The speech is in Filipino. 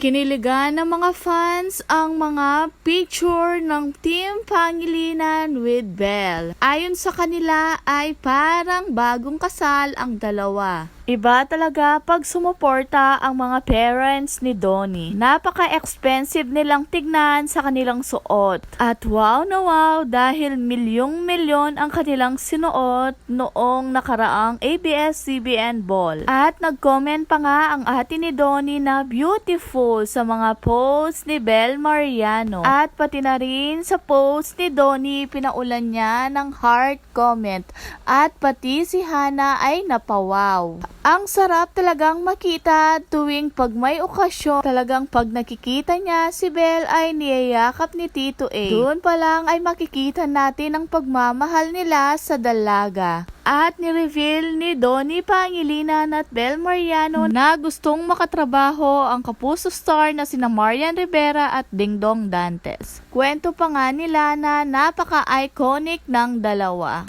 Kiniligan ng mga fans ang mga picture ng Team Pangilinan with Belle. Ayon sa kanila ay parang bagong kasal ang dalawa. Iba talaga pag sumuporta ang mga parents ni Donnie. Napaka-expensive nilang tignan sa kanilang suot. At wow na wow dahil milyong-milyon ang kanilang sinuot noong nakaraang ABS-CBN Ball. At nag-comment pa nga ang ate ni Donnie na beautiful sa mga posts ni Bel Mariano. At pati na rin sa post ni Donnie pinaulan niya ng heart comment. At pati si Hana ay napawaw. Ang sarap talagang makita tuwing pag may okasyon. Talagang pag nakikita niya si Belle ay niyayakap ni Tito A. Doon pa lang ay makikita natin ang pagmamahal nila sa dalaga. At ni-reveal ni Donnie Pangilinan at Bel Mariano na gustong makatrabaho ang kapuso star na sina Marian Rivera at Dingdong Dantes. Kwento pa nga nila na napaka-iconic ng dalawa.